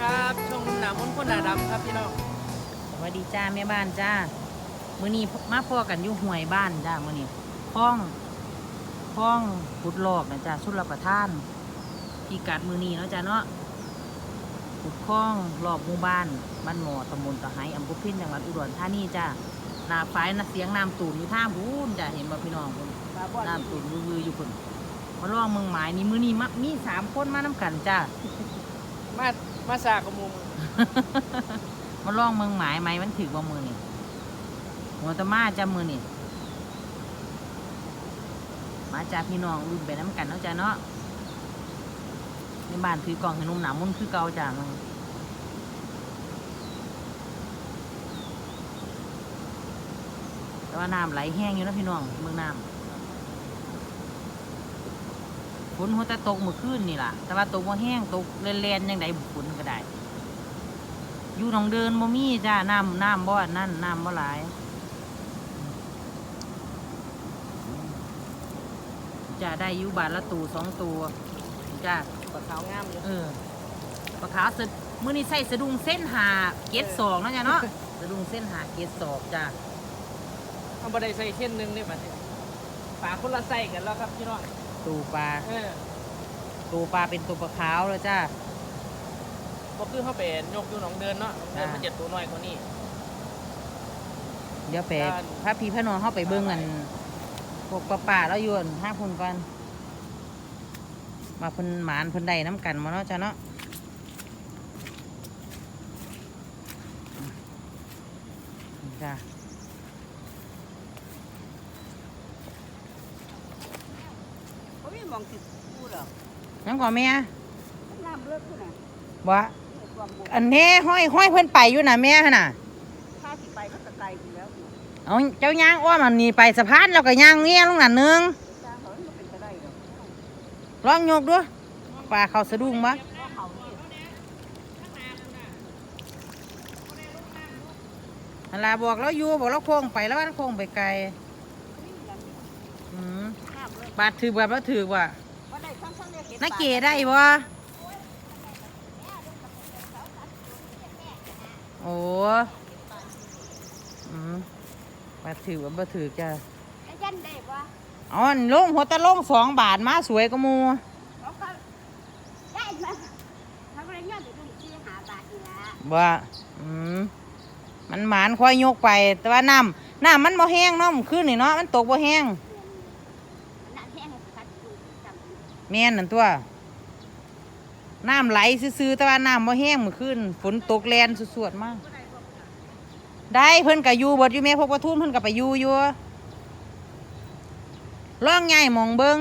ครับช่องนุ่มหนามมนต์คนหนาดำครับพี่น้องสวัสดีจ้าแม่บ้านจ้ามื้อนี้มาพ่อกันอยู่ห่วยบ้านจ้ามื้อนี้คล้องคล้องขุดลอกนะจ้าชุดรับประทานพี่กัดมื้อนี้เนาะจ้าเนาะขุดคล้องรอบหมู่บ้านบ้านหมอตำบลตะไคร้อำเภอพินจังหวัดอุดรธานีจ้าหน้าฝ่ายนะเสียงน้ำตูนอยู่ท่าพูนจ้าเห็นบ่พี่น้องพุ่นน้ำตูนวือๆอยู่พุ่นมาลองเมืองหมายนี่มื้อนี้มะมีสามคนมาน้กันจ้ามา มาสากมูมือมาล่องเมืองหมายไหมมันถือว่ามือนี่หัวตะมาจ้ามือนี่มาจากพี่น้องรุ่นไปน้ำกันเนาะจ้าเนาะในบ้านถือกล่องให้นุ่มหนามุ่นคือเก่าจ้ามึงแต่ว่าน้ำไหลแห้งอยู่นะพี่น้องเมืองน้ำ ฝนหัวแตะตกเมื่อคืนนี่ล่ะ แต่ว่าตกว่าแห้งตกเล่นๆยังไงบุฝนก็ได้ อยู่หนองเดินบ่มีจ้า น้ำน้ำบ่อนนั่นน้ำบ่หลายจ้าได้อยู่บาทละตูสองตัวจ้าปลาขาวงามอยู่เออปลาขาวสะมื้อนี้ใส่สะดุ้งเส้นหาเกตสองเนาะจ้าเนาะสะดุ้งเส้นหาเกตสองจ้าเอาบัไดใส่เช่นหนึงนี่บัดนี้ปลาคนละใส่กันแล้วครับพี่น้อง ตูปลาเออตูปลาเป็นตัวปลาขาวเลยจ้า บ่คือเขาเป็นยกอยู่หนองเดินเนาะหนองเดินอ่ามั มันจะตัวน้อยกว่านี้ เดี๋ยวไปด้าน พระพี่พระนองเข้าไปเบิ่งกันพวกปลาป่าแล้วอยวนห้าพุ่นก่อนมาเพุ่นหมานเพุ่นใดน้ำกันมาเนาะจ้าเนาะจ้ะเขาไม่มองติดกูหรอก ยัง ก่อนแม่น้ำเลือดขึ้นน่ะบ่ความบวอันนี้ห้อยห้อยเพิ่นไปอยู่น่ะแม่หั่นน่ะถ้าสิไปก็ตะไกลอยู่แล้วเอาเจ้าย่างอ้อมอันนี้ไปสะพานแล้วก็ย่างเงี้ยลงนั่นหนึงจ้างเขาไม่เป็นตะได้หรอกลองยกดูปลาเขาสะดุ้งบ่เขาเนี่ยอันลาบอกแล้วอยู่บอกแล้วโค้งไปแล้วว่าโค้งไปไกลอืมน้ำเลือดบาดถือแบบว่าถือว่า นักเกได้บ่โอ้อืมบาดถือว่าบ่ถือจ้ะไอ้ยันได้ปะอ๋อลงหัวตะลงสองบาทมาสวยก็มูเขาก็ได้มาทำอะไรเงี้ยเดี๋ยวดูที่หาบาทนี่ละว่าอืมมันหมานค่อยยกไป แต่ว่าน้ำน้ำมันบ่แห้งเนาะมันขึ้นนี่เนาะมันตกบ่แห้ง น้ำแห้งคัดดูจำ แม่นนั่นตัว น้ำไหลซื่อๆแต่ว่าน้ำบ่แห้งเมื่อคืนฝนตกแรงสวดๆมาก ได้เพิ่นก็อยู่เบิดอยู่แม่พวกปทุมเพิ่นก็ไปอยู่อยู่ล่องใหญ่มองเบิง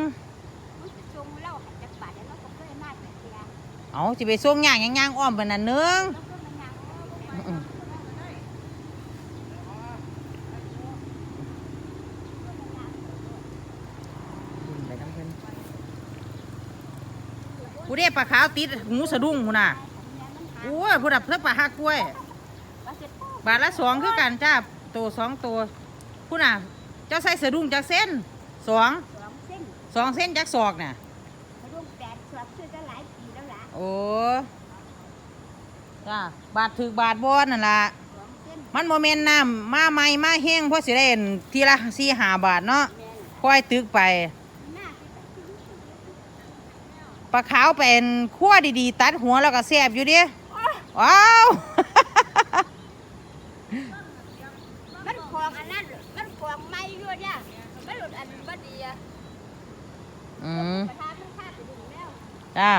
มันจะจงเล่าหัดจากบาทแล้วเราก็เคยมาแต่เสียเอาสิไปส่งย่างย่างๆอ้อมไปนั่นเนึงแล้วก็มันยัง อืมไปน้ำเพิ่นผู้ เด้ปลาขาวติดงูสะดุ้งพุ่นน่ะโอ้ยผู้ดับเพื่อปลาหักกล้วย บาทละสองคือกันจ้าตัวสองตัวพุ่นน่ะ เจ้าใส่สะดุ้งจากเส้นสองสองเส้นสองเส้นจากศอกน่ะเขาร่วมแปดสวบซื้อจะหลายปีแล้วล่ะโอ้จ้าบาทถือบาทบอนนั่นล่ะมันโมเมนต์น้ำมาใหม่มาแห้งเพราะสิได้เห็นทีละสี่หาบาทเนาะค่อยตึกไป หน้าที่ตัดสิน ป ลาขาวเป็นขั้วดีๆ ตัดหัวแล้วก็แซ่บอยู่เดิว้าวมันของอันนั้นมันของไม่ด้วยเนี่ยมันหลุดอันบดีอะอืมประธานมันฆ่าไปดึงแล้วจ้า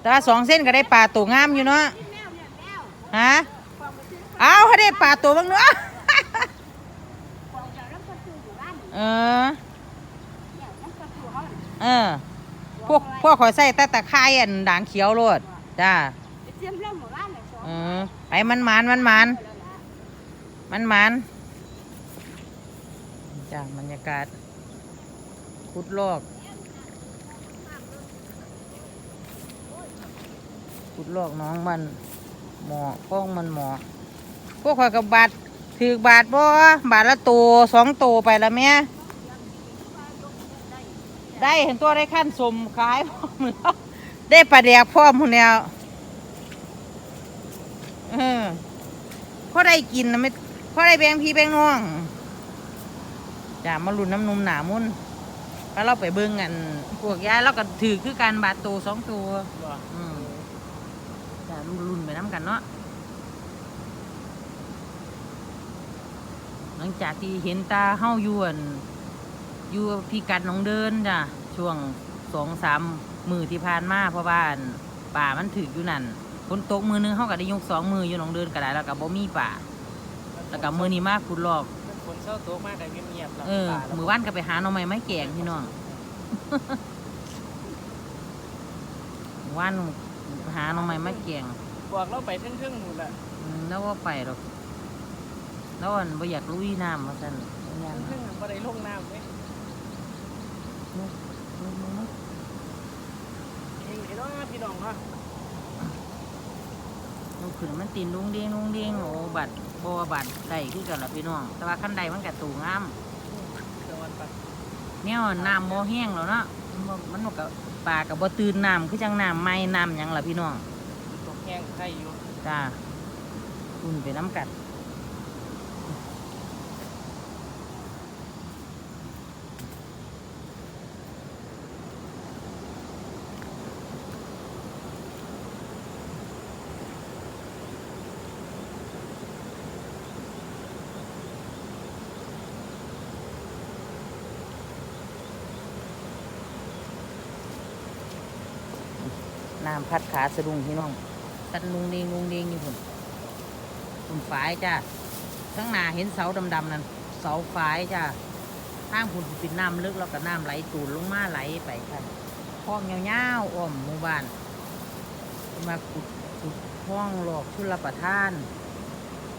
แต่ว่าสองเส้นก็ได้ปลาตัวงามอยู่เนาะที่แมวเนี่ยแมวฮะของมาซื้อเอาให้ได้ปลาตัวบ้างเนาะของจากแล้วก็ซื้ออยู่บ้านเออเนี่ยมันก็ซื้อเขาเออ พวกพวกข่อยใส่แต่ตะไคร้อันด่างเขียวโลดจ้าไปเตรียมเรื่องหมู่บ้านเลยสองเออไปมันมานมันมานมันมานจ้าบรรยากาศขุดลอกขุดลอกน้องมันหมอพ้องมันหมอพวกข่อยกับบาทถือบาทบ่บาทละตัวสองตัวไปละแม่ ได้เห็นตัวได้ขั้นสมขายพร้อมแล้วได้ปลาแดกพร้อมหมดแล้วเออพอได้กินนะไม่พอได้แบงพี่แบงน้องจ้ามาลุนน้ำนมหนามุ่นแล้วเราไปเบิ่งกันพวกยายเราก็ถือคือการบาดตัวสองตัวอืมจ้าลุนไปน้ำกันเนาะหลังจากที่เห็นตาเฮายวน อยู่พี่กัดหน้องเดินจ้ะช่วงสองสามมือที่ผ่านมาเพราะว่าอั่นป่ามันถืออยู่นั่นฝนตกมือนึงเฮาก็ได้ยกสองมืออยู่หน้องเดินก็ได้แล้วก็บ่มีป่าแล้วก็มือนี้มาขุดลอกมันฝนเศร้าตกมากแต่เงียบๆแล้วเออป่าแล้วมือว่านก็ไปหาหน่อไม้ไม้แกงพี่น้องมือว่านหาหน่อไม้ไม้แกงบอกเราไปเทึ่งๆหมดละอืมแล้วว่าไปหรอกแล้วอันบ่อยากลุยน้ำมาสั่นย่างเทึ่งๆบ่ได้ลงน้ำเว้ย เองไอ้น้องพี่น้องเนาะมันขึ้นมันตีนลุงเด้งลุงเด้งโอ้บัดบ่ว่าบัดได้คือกันล่ะพี่น้อง แต่ว่าขั้นใดมันก็ตูงามตะวันปักเนี่ยน้ำบ่แห้งแล้วเนาะมันบ่มันก็ปลาก็บ่ตื่นน้ำคือจังน้ำไหม้น้ำหยังล่ะพี่น้องตกแห้งไข่อยู่จ้าอุ่นไปน้ำกัด น้ำพัดขาสะดุ้งพี่น้องตันลุงเดงลุงเดงอยู่พุ่นพุ่นฝายจ้าทั้งหน้าเห็นเสาดำๆนั่นเสาฝายจ้าทางพุ่นสิเป็นน้ำลึกแล้วก็น้ำไหลตูนลงมาไหลไปค่ะคลองยาวๆอ้อมหมู่บ้าน มาขุดขุดคลองหลอกชุลประทาน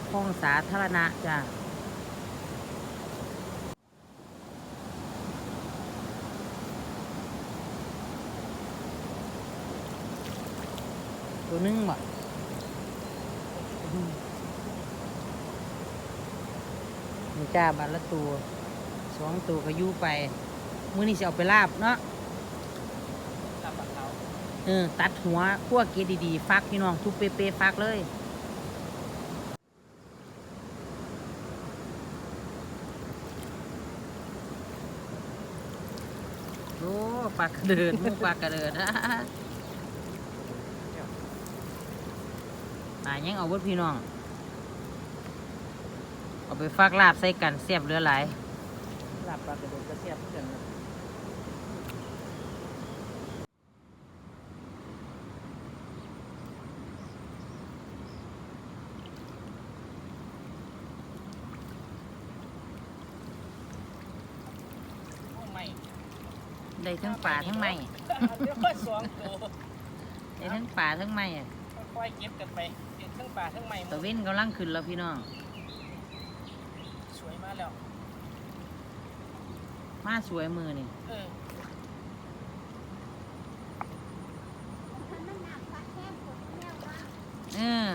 คลองสาธารณะจ้า ตัวหนึงบ่นี่จ้าบานละตัวสองตัวก็อยู่ไปมื้อนี้สิเอาไปลาบเนาะตามปากเขาเออตัดหัวคั่วเกล็ดดีๆ ฟักพี่น้อง ทุบเป๊ะๆฟักเลยโอ้ปลากระเดิดหมูปลากระเดิ ดตายยังเอาเบดพี่น้อง เอาไปฟักลาบใส่กันเสียบเหลือหลายลาบปลากระโดดกระเสียบเพื่อนนะโอ้ไม่ได้ทั้งป่าทั้งไม้เดี๋ยวค่อยสองตัวได้ทั้งป่าทั้งไม้อะค่อยๆเก็บกันไปเก็บ ทั้งป่าทั้งไม้หมตะดเว้นกำลังขึ้นแล้วพี่น้อง สวยมากแล้ว มาสวยมือนี่ เออ มันหนักพัดแค่ปวดแค่ว่า เออ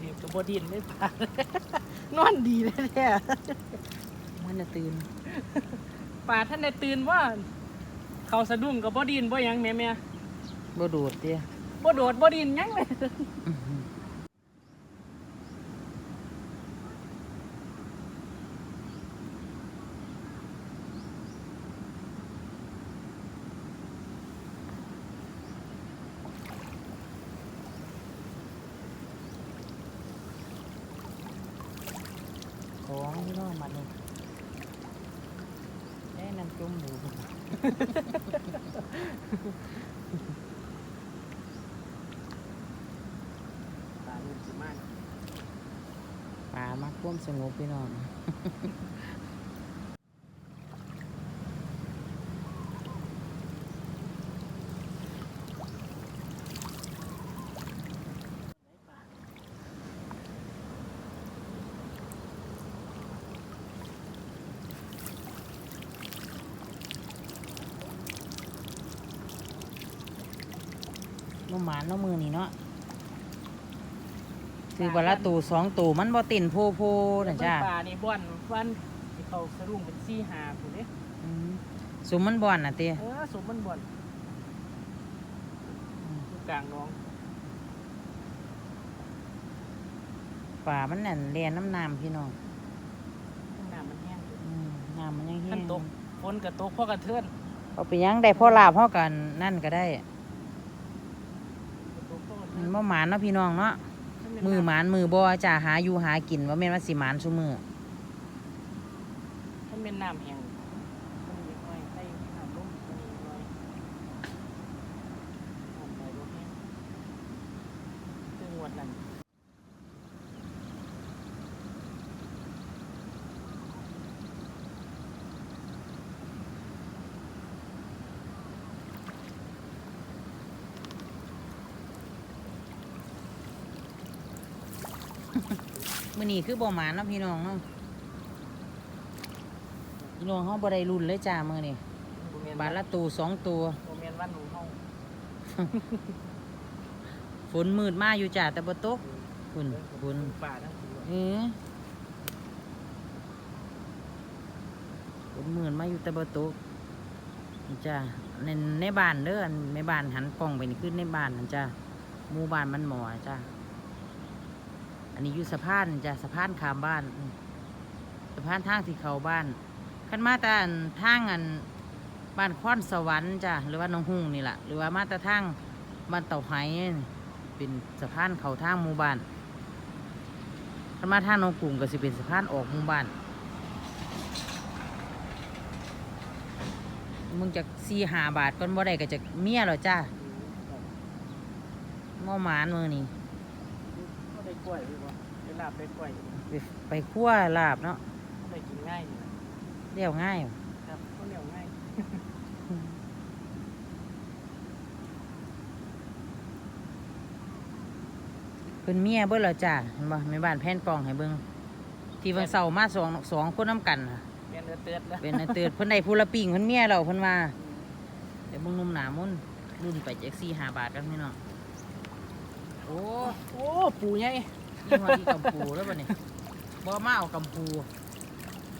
ดีกับบดินไม่ป่านนอนดีเลยแท้มันจะตื่นป่าท่านได้ตื่นว่า เขาสะดุ้งกับบดินบ่หยังแม่แม่บ่โดดเตี้ยบ่โดดบ่ดินหยังเลย อื้อหือของพี่น้องมาเลยได้น้ำจุ่มหมูป่าลูกสิมากปลามาควมสงบพี่น้อง น้หมานเน้มือนี่เนาะถือวันละตูสองตูมันบ่ติ่นโพโพนะจ้าป่านี่บ่อนวันที่เขาสรุงเป็นซี่หาผู้เด้อืมสุมมันบ่อนน่ะเต้เออสมมันบ่อนอยู่กลางหน้องป่ามันแน่นเรียนน้ำน้ำพี่น้องน้ำมันแห้งอยู่อืมน้ำมันยังแห้ขั้นงตกฝนก็ตกเพราะกระเทือนเอาไปยังได้พ่อลาบพ่อกันนั่นก็ได้ ตกเพราะกระเทื มั อน น บ่หมานเนาะพี่น้องเนาะมือหมานมือบ่จ้าหาอยู่หากินว่าแม่นว่าสิหมานซุมือมันเป็นน้ำแห้งมันมีอ้อยใส่น้ำลงมันมีอ้อยน้ำไหลลงแห้งซึ่งงวดนั้น มื้อนี้คือบ่หมานเนาะพี่น้องเนาะพี่น้องเฮาบ่ได้รุ่นเลยจ้ามื้อนี้บ่แม่นบาทละตูสองตัวบ่แม่นวันหนูเฮาฝนมืดมาอยู่จ้าแต่บ่ตกฝุ่นฝุ่นป่าทั้งตัวเออฝนมืดมาอยู่แต่บ่ตกนี่จ้าในในบ้านเด้ออันในบ้านหันกล้องไปนี่คือในบ้านนั่นจ้าหมู่บ้านมันหมอจ้า อันนี้อยู่สะพานจ้าสะพานขามบ้านสะพานทางที่เข้าบ้านคันมาต่อันทางอันบ้านค้อนสวรรค์จ้าหรือว่าน้องหุ่งนี่แหละหรือว่ามาต่ทางบ้านเต่าไห้เป็นสะพานเข้าทางหมู่บ้านถ้ามาทางหน้องกรุงก็สิเป็นสะพานออกหมู่บ้านมึงจะสี่หาบาทก่อนบ่ได้ก็จะเมียหรอจ้าเมาหมานมือนี่ ก็ได้กล้วยอยู่บ่ได้ลาบได้กล้วยอยู่ไปไปคั่วลาบเนาะก็ได้กินง่ายอยู่นะเรียวง่ายว่ะครับก็เรียวง่ายเพิ่นเมียเบิ่เหรอจ้าเห็นบ่แม่บ้านแผ่นกล่องให้เบิ่งที่วันเสาร์มาสองสองคนน้ำกันน่ะเรียนเดือดเตือนแล้วเป็นไอ้เตือนเพิ่นได้ผู้ละปิ่งเพิ่นเมียเราเพิ่นว่าเดี๋ยวเบิ่งหนุ่มหนามุ่นรุ่นไปจากสี่ห้าบาทกันพี่น้องโอ้ โอ้ ปูใหญ่ ยี่ห้อที่กำปูแล้วป่ะนี่บ่มาเอากำปู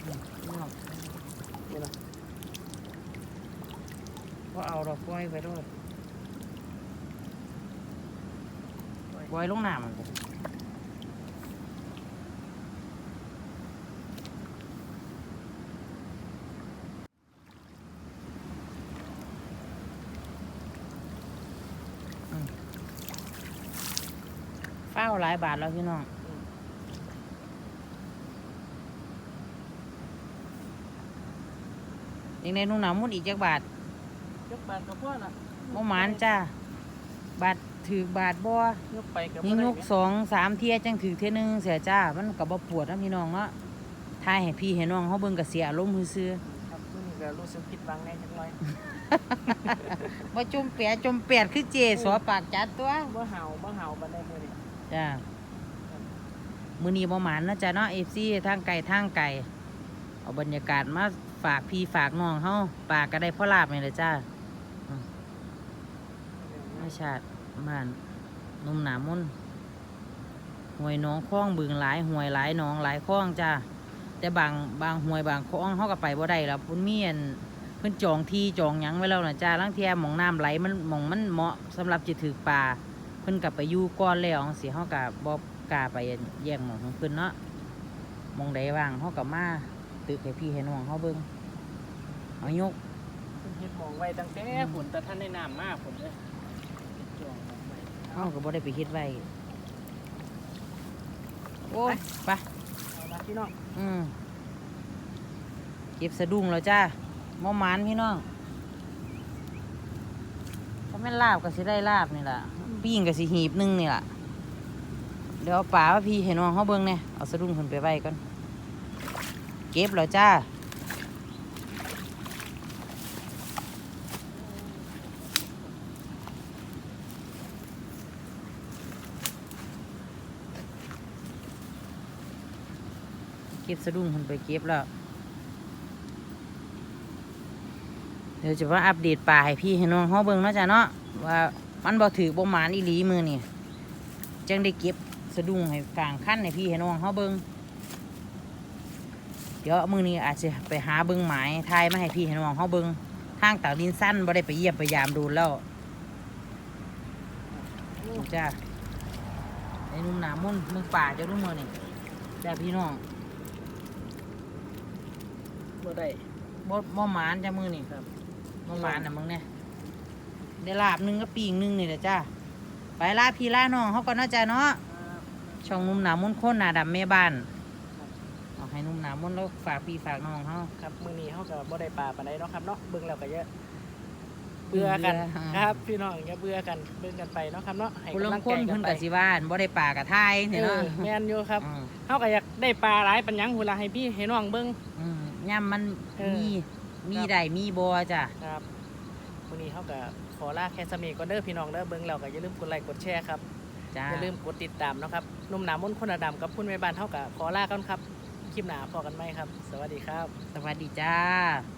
อืมพี่น้องนี่นะบ่เอาดอกปล่อยไปด้วยปล่อยลงน้ำมันไปอืมเฝ้าวหลายบาทแล้วพี่น้องยังในนุ่งหนาวมุ่นอีกจักบาทยกบานกับพ่อน่ะบ่หมานจ้าบาทถือบาทบ่ยกไปกับยิงยกสองสามเที่ยจังถือเที่ยหนึงเสียจ้า มันก็บ่ปวดนะพี่น้องเนาะทายให้พี่ให้น้องเขาเบิ่งก็เสียอารมณ์ซื่อครับมื้อนี้ก็รู้สึกผิดหวังแน่จังเลยๆบ่จมแปะจมแปดคือเจสอปากจัดตัวบ่เห่าบ่เห่าบันไดมื้อนี้ จ้ามื้อนี้บ่หมานนะจ้าเนาะ FC ทางไกลทางไกลเอาบรรยากาศมาฝากพี่ฝากน้องเฮาปากก็ได้พ่อลาบนี่แหละจ้าไม่ชาติบ้านนุ่มหนามุ่นหวยหน้องคล้องบึงหลายหวยหลายหน้องหลายคล้องจ้าแต่บางบางหวยบางคล้องเขาก็ไปบ่ได้แล้วพุ่นเมียนเพิ่นจองที่จองหยังไว้แล้วนะจ้าลังเทียหมองน้ำไหลมันหมองมันเหมาะสำหรับจะถือปลาเพิ่นกลับไปอยู่ก้อนแล้วสิเขากับบ่กล้าไปแย่งหมองของเพิ่นเนาะหมองใดว่างเขากับมาตึกให้พี่ให้น้องเขาเบิ่งเอายกเพิ่นเฮ็ดหมองไว้ตั้งแต่ฝนแต่ท่านได้น้ำมากผมเลยจองหม้องไว้เขาก็บ่ได้ไปเฮ็ดไว้โอ้ยไปเอาละพี่น้องอืมเก็บสะดุ้งแล้วจ้าหมอหมานพี่น้องถ้าแม่นลาบก็สิได้ลาบนี่ล่ะ ปิ้งก็สิหีบหนึงนี่แหละเดี๋ยวป่าว่าพี่เห็นน้องเขาเบิ่งเนี่ยเอาสะดุ้งขึ้นไปไว้ก่อน เก็บแล้วจ้าเก็บสะดุ้งขึ้นไปเก็บแล้ว เดี๋ยวจะว่าอัปเดตป่าให้พี่ให้น้องเขาเบิ่งเนาะจ้ะเนาะว่า มันบ่ถือบ่หมานอีหลีมือนี่จังได้เก็บสะดุ้งให้กลางขั้นให้พี่ให้น้องเขาเบิ่งเดี๋ยวมือนี้อาจจะไปหาเบิ่งหมายทายมาให้พี่ให้น้องเขาเบิ่งทางตากดินสั้นบ่ได้ไปเยี่ยมไปยามดูแล้วจ้าไอ้หนุ่มหนามุ่นมึงป่าเจ้าลูกมือนี่จ้าพี่น้องบ่ได้บ่บ่หมานจ้ามือนี่ครับบ่หมานน่ะมึงเนี่ย ได้ลาบหนึงก็ปีงหนึงนี่แหละจ้าไปลาพี่ลาน้องเขาก่อนเนาะจ้าเนาะช่องนุ่มหนามุ่นโค้นหนาดำแม่บ้านเอาให้นุ่มหนามุ่นแล้วฝากพี่ฝากน้องเขาครับมื้อนี้เฮาก็บ่ได้ปลาปานใดเนาะครับเนาะเบิ่งแล้วก็เยอะเบื่อกันเบื่อครับพี่น้องอย่าเบื่อกันเบิ่งกันไปเนาะครับเนาะให้คุณลกำงลังค้ใจนกัเพิ่นนไปกับสิบ้านบ่ได้ป่ากับไทยนี่เอเนาะอแม่นอยู่ครับอืมเฮาก็อยากได้ปลาหลายปัญญังพุ่นล่ะให้พี่ให้น้องเบิ่งอืมย่ำมันเออมีมีครับได้มีบ่จ้ะครับมื้อนี้เฮาก็ ขอลาแค่สมีก่อนเด้อพี่น้องเด้อเบิ่งแล้วก็อย่าลืมกดไลค์กดแชร์ครับจ้าอย่าลืมกดติดตามเนาะครับหนุ่มหนามนต์คนอดำกับพุ่นแม่บ้านเฮาก็ขอลากันครับคลิปหน้าพอกันไหมครับ สวัสดีครับ สวัสดีจ้า